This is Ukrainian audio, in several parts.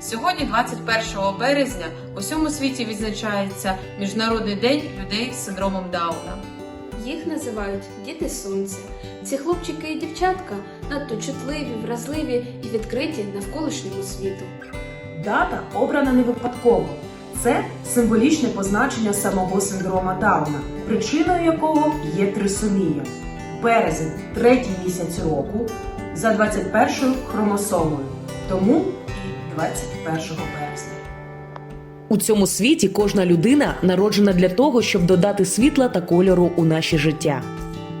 Сьогодні, 21 березня, у всьому світі відзначається Міжнародний день людей з синдромом Дауна. Їх називають діти сонця. Ці хлопчики і дівчатка надто чутливі, вразливі і відкриті навколишньому світу. Дата обрана не випадково. Це символічне позначення самого синдрома Дауна, причиною якого є трисомія. Березень третій місяць року за 21 хромосомою. Тому і 21 березня. У цьому світі кожна людина народжена для того, щоб додати світла та кольору у наше життя.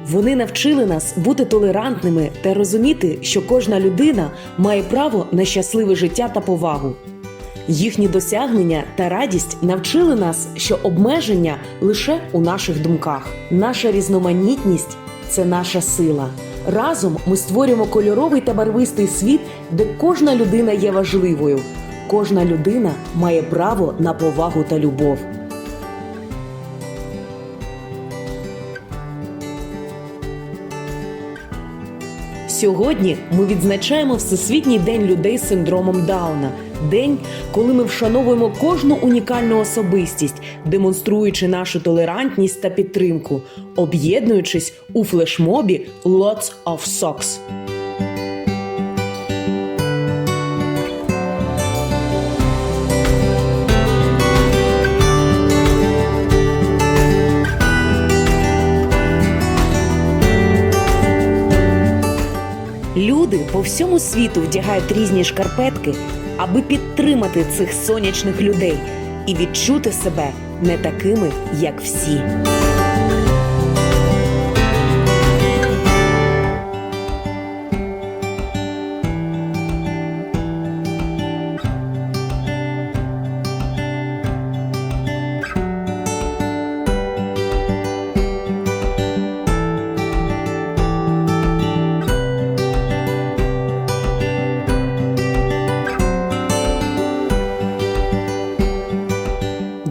Вони навчили нас бути толерантними та розуміти, що кожна людина має право на щасливе життя та повагу. Їхні досягнення та радість навчили нас, що обмеження лише у наших думках. Наша різноманітність це наша сила. Разом ми створюємо кольоровий та барвистий світ, де кожна людина є важливою. Кожна людина має право на повагу та любов. Сьогодні ми відзначаємо Всесвітній день людей з синдромом Дауна. День, коли ми вшановуємо кожну унікальну особистість, демонструючи нашу толерантність та підтримку, об'єднуючись у флешмобі Lots of Socks. Люди по всьому світу вдягають різні шкарпетки, аби підтримати цих сонячних людей і відчути себе не такими, як всі.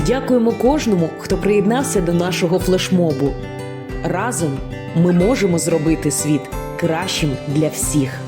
Дякуємо кожному, хто приєднався до нашого флешмобу. Разом ми можемо зробити світ кращим для всіх.